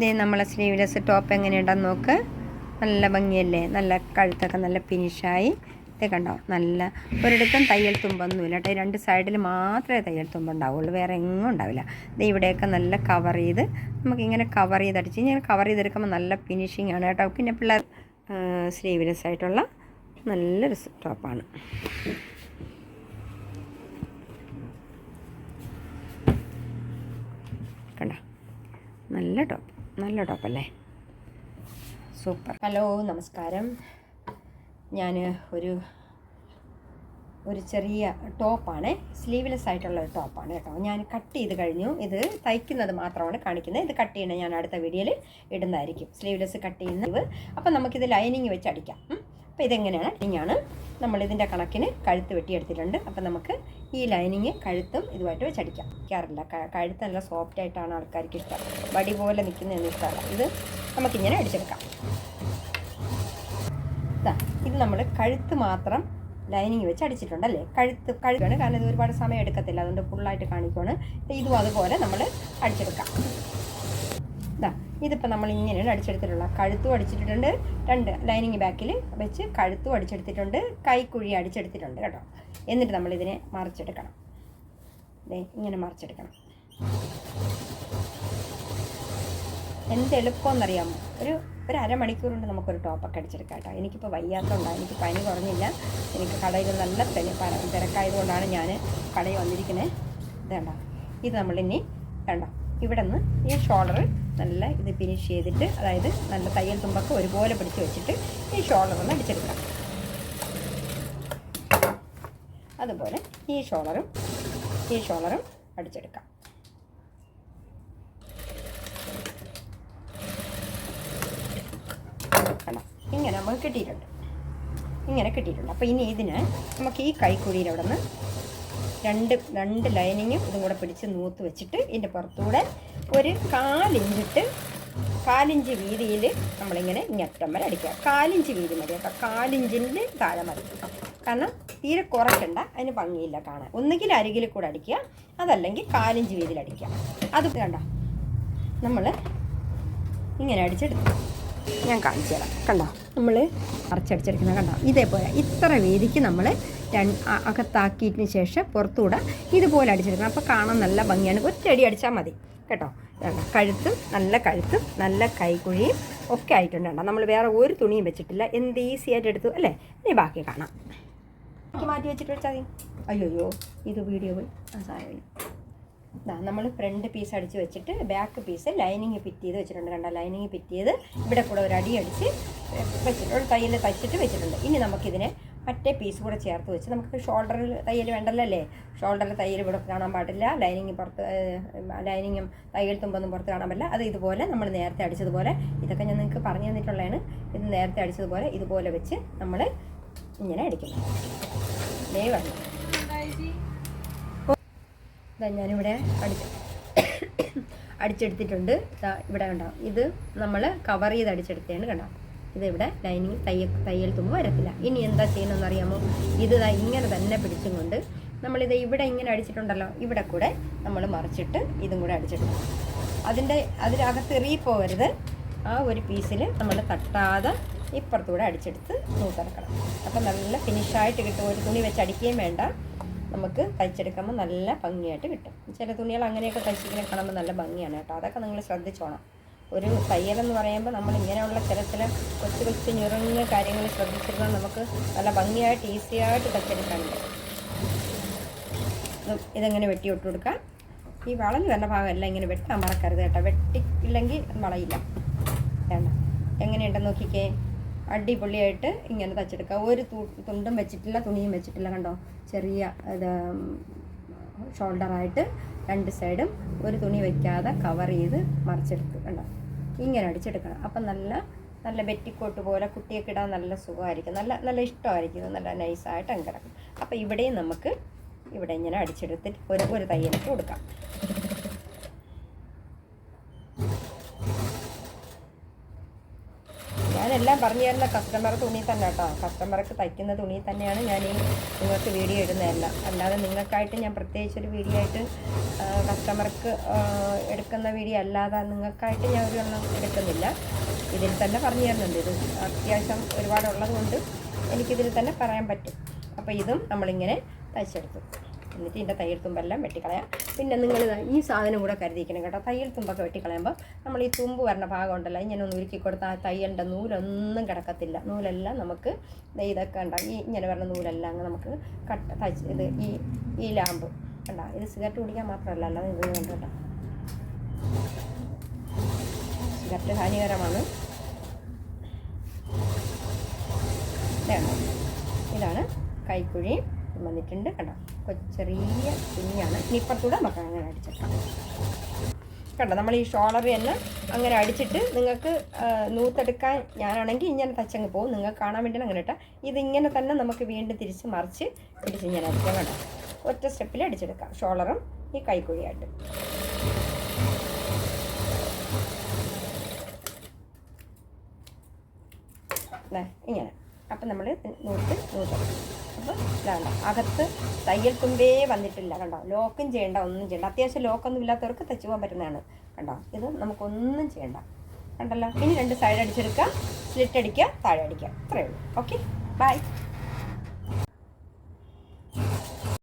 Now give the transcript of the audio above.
ഇത് നമ്മളെ sleeveless top എങ്ങനെയുണ്ടെന്ന് നോക്ക്. നല്ല ഭംഗിയല്ലേ? നല്ല കഴുത്തൊക്കെ നല്ല ഫിനിഷായി ഇത് കണ്ടോ? നല്ല ഒരിടത്തും തയ്യൽ തുമ്പൊന്നുമില്ല കേട്ടോ. രണ്ട് സൈഡിൽ മാത്രമേ തയ്യൽ തുമ്പ് ഉണ്ടാവുള്ളൂ വേറെ എങ്ങും ഉണ്ടാവില്ല. ഇത് ഇവിടെയൊക്കെ നല്ല കവർ ചെയ്ത് നമുക്കിങ്ങനെ കവർ ചെയ്തടിച്ച് ഇങ്ങനെ കവർ ചെയ്തെടുക്കുമ്പോൾ നല്ല ഫിനിഷിംഗ് ആണ് കേട്ടോ. പിന്നെ പിള്ളേർ സ്ലീവ്ലെസ് ആയിട്ടുള്ള നല്ലൊരു ടോപ്പാണ് കണ്ട? നല്ല ടോപ്പ് നല്ല ടോപ്പല്ലേ സൂപ്പർ. ഹലോ നമസ്കാരം. ഞാൻ ഒരു ഒരു ചെറിയ ടോപ്പാണ്. സ്ലീവ്ലെസ് ആയിട്ടുള്ള ഒരു ടോപ്പാണ് കേട്ടോ. ഞാൻ കട്ട് ചെയ്ത് കഴിഞ്ഞു. ഇത് തയ്ക്കുന്നത് മാത്രമാണ് കാണിക്കുന്നത്. ഇത് കട്ട് ചെയ്യണത് ഞാൻ അടുത്ത വീഡിയോയിൽ ഇടുന്നതായിരിക്കും. സ്ലീവ്ലെസ് കട്ട് ചെയ്യുന്നത് അപ്പം നമുക്കിത് ലൈനിങ് വെച്ച് അടിക്കാം. അപ്പോൾ ഇതെങ്ങനെയാണ്? ലൈനിങ്ങാണ് നമ്മളിതിന്റെ കണക്കിന് കഴുത്ത് വെട്ടിയെടുത്തിട്ടുണ്ട്. അപ്പോൾ നമുക്ക് ഈ ലൈനിങ് കഴുത്തും ഇതുമായിട്ട് വെച്ച് അടിക്കാം. അടിക്കാറില്ല. കഴുത്ത് നല്ല സോഫ്റ്റ് ആയിട്ടാണ് ആൾക്കാർക്ക് ഇഷ്ടം. വടി പോലെ നിൽക്കുന്നതെന്ന് ഇഷ്ടമല്ല. ഇത് നമുക്കിങ്ങനെ അടിച്ചെടുക്കാം. ഇതാ നമ്മൾ കഴുത്ത് മാത്രം ലൈനിങ് വെച്ച് അടിച്ചിട്ടുണ്ടല്ലേ? കഴുത്ത് കഴുത്താണ് കാരണം ഇത് ഒരുപാട് സമയം എടുക്കത്തില്ല. അതുകൊണ്ട് ഫുള്ളായിട്ട് കാണിക്കുവാണ്. ഇതും അതുപോലെ നമ്മൾ അടിച്ചെടുക്കാം. ഇതിപ്പോൾ നമ്മൾ ഇങ്ങനെയാണ് അടിച്ചെടുത്തിട്ടുള്ളത് കഴുത്തും അടിച്ചിട്ടുണ്ട് രണ്ട് ലൈനിങ് ബാക്കിൽ വെച്ച് കഴുത്തും അടിച്ചെടുത്തിട്ടുണ്ട്. കൈക്കുഴി അടിച്ചെടുത്തിട്ടുണ്ട് കേട്ടോ. എന്നിട്ട് നമ്മൾ ഇതിനെ മറിച്ചെടുക്കണം. ദേ ഇങ്ങനെ മറിച്ചെടുക്കണം. എന്ത് എളുപ്പമെന്നറിയാമോ? ഒരു ഒരു അരമണിക്കൂർ കൊണ്ട് നമുക്കൊരു ടോപ്പൊക്കെ അടിച്ചെടുക്കാം കേട്ടോ. എനിക്കിപ്പോൾ വയ്യാത്തതുകൊണ്ടാണ് എനിക്ക് പനി കുറഞ്ഞില്ല. എനിക്ക് കടയിൽ നല്ല പനി തിരക്കായതുകൊണ്ടാണ് ഞാൻ കടയിൽ വന്നിരിക്കുന്നത് ഇതേണ്ട ഇത് നമ്മളിനി കണ്ടോ? ഇവിടെ നിന്ന് ഈ ഷോൾഡർ നല്ല ഇത് ഫിനിഷ് ചെയ്തിട്ട് അതായത് നല്ല തയ്യൽ തുമ്പൊക്കെ ഒരുപോലെ പിടിച്ച് വെച്ചിട്ട് ഈ ഷോൾഡർ ഒന്ന് അടിച്ചെടുക്കാം അതുപോലെ ഈ ഷോളറും ഈ ഷോളറും അടിച്ചെടുക്കാം. ഇങ്ങനെ നമുക്ക് കിട്ടിയിട്ടുണ്ട്. ഇങ്ങനെ കിട്ടിയിട്ടുണ്ട്. അപ്പോൾ ഇനി ഇതിന് നമുക്ക് ഈ കൈക്കുഴിയിൽ അവിടെ നിന്ന് രണ്ട് രണ്ട് ലൈനിങ്ങും ഇതും കൂടെ പിടിച്ച് നൂത്ത് വെച്ചിട്ട് ഇതിന്റെ പുറത്തൂടെ ഒരു കാലിഞ്ചിട്ട് കാലിഞ്ച് വീതിയിൽ നമ്മളിങ്ങനെ ഞെട്ടം വരെ അടിക്കുക. കാലിഞ്ച് വീതി മതി കേട്ടോ. കാലിഞ്ചിന്റെ താഴെ മതി. കാരണം തീരെ കുറയ്ക്കണ്ട അതിന് ഭംഗിയില്ല കാണാൻ. ഒന്നുകിൽ അരികിൽ കൂടെ അടിക്കുക അതല്ലെങ്കിൽ കാലിഞ്ച് വീതിയിൽ അടിക്കുക. അത് കണ്ട? നമ്മൾ ഇങ്ങനെ അടിച്ചെടുത്തു ഞാൻ കാണിച്ചു തരാം. കണ്ടോ? നമ്മൾ അരച്ചടിച്ചെടുക്കുന്ന കണ്ടോ? ഇതേപോലെ ഇത്ര വീതിക്ക് നമ്മൾ അകത്താക്കിയതിന് ശേഷം പുറത്തൂടെ ഇതുപോലെ അടിച്ചെടുക്കണം. അപ്പോൾ കാണാൻ നല്ല ഭംഗിയാണ്. ഒറ്റയടി അടിച്ചാൽ മതി. കേട്ടോ? കഴുത്തും നല്ല കഴുത്തും നല്ല കൈക്കുഴിയും ഒക്കെ ആയിട്ടുണ്ട് നമ്മൾ വേറെ ഒരു തുണിയും വെച്ചിട്ടില്ല. എന്ത് ഈസി ആയിട്ട് എടുത്തു അല്ലേ? ഇനി ബാക്കി കാണാം. മാറ്റി വെച്ചിട്ട് വെച്ചാൽ അയ്യോയ്യോ ഇത് വീഡിയോ പോയി. സാരമില്ല. നമ്മൾ ഫ്രണ്ട് പീസ് അടിച്ച് വെച്ചിട്ട് ബാക്ക് പീസ് ലൈനിങ് ഫിറ്റ് ചെയ്ത് വെച്ചിട്ടുണ്ട് കണ്ട? ലൈനിങ് ഫിറ്റ് ചെയ്ത് ഇവിടെ കൂടെ ഒരു അടി അടിച്ച് വെച്ചിട്ട് ഒരു തയ്യൽ തയ്ച്ചിട്ട് വെച്ചിട്ടുണ്ട്. ഇനി നമുക്കിതിനെ മറ്റേ പീസ് കൂടെ ചേർത്ത് വെച്ച് നമുക്ക് ഷോൾഡറിൽ തയ്യൽ വേണ്ടല്ലോ ഷോൾഡറിൽ തയ്യൽ ഇവിടെ കാണാൻ പാടില്ല. ലൈനിങ് പുറത്ത് ലൈനിങ്ങും തയ്യൽ തുമ്പൊന്നും പുറത്ത് കാണാൻ പറ്റില്ല അത് ഇതുപോലെ നമ്മൾ നേരത്തെ അടിച്ചതുപോലെ ഇതൊക്കെ ഞാൻ നിങ്ങൾക്ക് പറഞ്ഞു തന്നിട്ടുള്ളതാണ്. ഇത് നേരത്തെ അടിച്ചതുപോലെ ഇതുപോലെ വെച്ച് നമ്മൾ ഇങ്ങനെ അടിക്കണം. ഞാനിവിടെ അടിച്ച് അടിച്ചെടുത്തിട്ടുണ്ട്. ഇവിടെ ഉണ്ടാവും ഇത് നമ്മൾ കവർ ചെയ്ത് അടിച്ചെടുത്തതാണ് കണ്ടോ? ഇത് ഇവിടെ ലൈനിങ് തയ്യൽ തയ്യൽ തുമ്പ് വരത്തില്ല. ഇനി എന്താ ചെയ്യണമെന്ന് അറിയാമോ ഇത് ഇങ്ങനെ തന്നെ പിടിച്ചും കൊണ്ട് നമ്മളിത് ഇവിടെ ഇങ്ങനെ അടിച്ചിട്ടുണ്ടല്ലോ ഇവിടെ കൂടെ നമ്മൾ മറിച്ചിട്ട് ഇതും കൂടെ അടിച്ചിട്ടുണ്ട് അതിന്റെ അതിനകത്ത് എറിയി പോകരുത്. ആ ഒരു പീസിൽ നമ്മൾ തട്ടാതെ ഇപ്പുറത്തൂടെ അടിച്ചെടുത്ത് നൂത്തിറക്കണം. അപ്പം നല്ല ഫിനിഷായിട്ട് കിട്ടും. ഒരു തുണി വെച്ച് അടിക്കുകയും വേണ്ട. നമുക്ക് തയ്ച്ചെടുക്കുമ്പോൾ നല്ല ഭംഗിയായിട്ട് കിട്ടും. ചില തുണികൾ അങ്ങനെയൊക്കെ തയ്ച്ചിങ്ങനെ കാണുമ്പോൾ നല്ല ഭംഗിയാണ് കേട്ടോ. അതൊക്കെ നിങ്ങൾ ശ്രദ്ധിച്ചോണം. ഒരു തയ്യലെന്ന് പറയുമ്പോൾ നമ്മൾ ഇങ്ങനെയുള്ള ചില ചില കൊച്ചു കൊച്ചു ഞുറങ്ങിയ കാര്യങ്ങൾ ശ്രദ്ധിച്ചിരുന്നാൽ നമുക്ക് നല്ല ഭംഗിയായിട്ട് ഈസിയായിട്ട് തയ്ച്ചെടുക്കാൻ ഇതെങ്ങനെ വെട്ടി ഇട്ട് കൊടുക്കാം? ഈ വളഞ്ഞു വരുന്ന ഭാഗമല്ല ഇങ്ങനെ വെട്ടാൻ മറക്കരുത് കേട്ടോ. വെട്ടി ഇല്ലെങ്കിൽ വളയില്ല. വേണ്ട. എങ്ങനെയുണ്ടെന്ന് നോക്കിക്കേ. അടിപൊളിയായിട്ട് ഇങ്ങനെ തയ്ച്ചെടുക്കുക ഒരു തുണ്ടും വെച്ചിട്ടില്ല തുണിയും വെച്ചിട്ടില്ല. കണ്ടോ? ചെറിയ ഇത് ഷോൾഡറായിട്ട് രണ്ട് സൈഡും ഒരു തുണി വെക്കാതെ കവർ ചെയ്ത് മറിച്ചെടുത്ത് കണ്ടോ? ഇങ്ങനെ അടിച്ചെടുക്കണം. അപ്പം നല്ല നല്ല ബെറ്റിക്കോട്ട് പോലെ കുട്ടിയൊക്കെ ഇടാൻ നല്ല സുഖമായിരിക്കും. നല്ല നല്ല ഇഷ്ടമായിരിക്കും. നല്ല നൈസായിട്ട് അങ്ങ് കിടക്കും അപ്പോൾ ഇവിടെയും നമുക്ക് ഇവിടെ ഇങ്ങനെ അടിച്ചെടുത്തിട്ട് ഒരു ഒരു തയ്യലിട്ട് കൊടുക്കാം ഞാൻ എല്ലാം പറഞ്ഞു തരുന്ന കസ്റ്റമർ തുണി തന്നെ കേട്ടോ. കസ്റ്റമർക്ക് തയ്ക്കുന്ന തുണി തന്നെയാണ് ഞാൻ ഈ നിങ്ങൾക്ക് വീഡിയോ ഇടുന്നതെല്ലാം അല്ലാതെ നിങ്ങൾക്കായിട്ട് ഞാൻ പ്രത്യേകിച്ച് ഒരു വീഡിയോ ആയിട്ട് കസ്റ്റമർക്ക് എടുക്കുന്ന വീഡിയോ അല്ലാതെ നിങ്ങൾക്കായിട്ട് ഞാൻ ഒരു എണ്ണം എടുക്കുന്നില്ല. ഇതിൽ തന്നെ പറഞ്ഞു തരുന്നുണ്ട്. ഇത് അത്യാവശ്യം ഒരുപാടുള്ളത് കൊണ്ട് എനിക്കിതിൽ തന്നെ പറയാൻ പറ്റും. അപ്പോൾ ഇതും നമ്മളിങ്ങനെ തയ്ച്ചെടുത്തു. എന്നിട്ട് ഇതിന്റെ തയ്യൽ തുമ്പെല്ലാം വെട്ടിക്കളയാം. പിന്നെ നിങ്ങൾ ഈ സാധനം കൂടെ കരുതിയിരിക്കണം കേട്ടോ. തയ്യൽ തുമ്പൊക്കെ വെട്ടിക്കളയുമ്പോൾ നമ്മൾ ഈ തുമ്പ് വരുന്ന ഭാഗം ഉണ്ടല്ലോ ഇങ്ങനെ ഒന്ന് ഉരുക്കി കൊടുത്താൽ ആ തയ്യലിന്റെ നൂലൊന്നും കിടക്കത്തില്ല. നൂലെല്ലാം നമുക്ക് ഇതൊക്കെ ഉണ്ടാകും ഈ ഇങ്ങനെ വരുന്ന നൂലെല്ലാം നമുക്ക് കട്ട് തയ്ച്ച് ഇത് ഈ ഈ ലാമ്പ് കണ്ട? ഇത് സിഗരറ്റ് കുടിക്കാൻ മാത്രമല്ല അല്ലാതെ ഇത് കണ്ടോ? സിഗരറ്റ് ഹാനികരമാണ്. ഇതാണ് കൈക്കുഴി. വന്നിട്ടുണ്ട് കണ്ടോ? ചെറിയ കുഞ്ഞാണ് ഇനിപ്പുറത്തൂടെ നമുക്ക് അങ്ങനെ അടിച്ചിട്ടാണ് കണ്ടോ? നമ്മൾ ഈ ഷോളർ തന്നെ അങ്ങനെ അടിച്ചിട്ട് നിങ്ങൾക്ക് നൂത്തെടുക്കാൻ ഞാനാണെങ്കിൽ ഇങ്ങനെ തച്ചങ്ങ് പോകും. നിങ്ങൾക്ക് കാണാൻ വേണ്ടി അങ്ങനെ ഇട്ടാൽ ഇതിങ്ങനെ തന്നെ നമുക്ക് വീണ്ടും തിരിച്ച് മറിച്ച് തിരിച്ച് ഇങ്ങനെ അടിക്കാം കേട്ടോ ഒറ്റ സ്റ്റെപ്പിൽ അടിച്ചെടുക്കാം. ഷോളറും ഈ കൈക്കുഴിയായിട്ട്. ഇങ്ങനെ. അപ്പം നമ്മൾ നൂറ്റ് നൂറ്റെടുക്കും അപ്പോൾ അകത്ത് തയ്യൽ തുമ്പേ വന്നിട്ടില്ല കണ്ടോ? ലോക്കും ചെയ്യേണ്ട ഒന്നും ചെയ്യണ്ട. അത്യാവശ്യം ലോക്കൊന്നും ഇല്ലാത്തവർക്ക് തയ്ച്ചു പോകാൻ പറ്റുന്നതാണ് കണ്ടോ? ഇത് നമുക്കൊന്നും ചെയ്യണ്ട കണ്ടല്ലോ? ഇനി രണ്ട് സൈഡ് അടിച്ചെടുക്കുക സ്ലിറ്റ് അടിക്കുക താഴെ അടിക്കുക അത്രയേ ഉള്ളൂ. Okay bye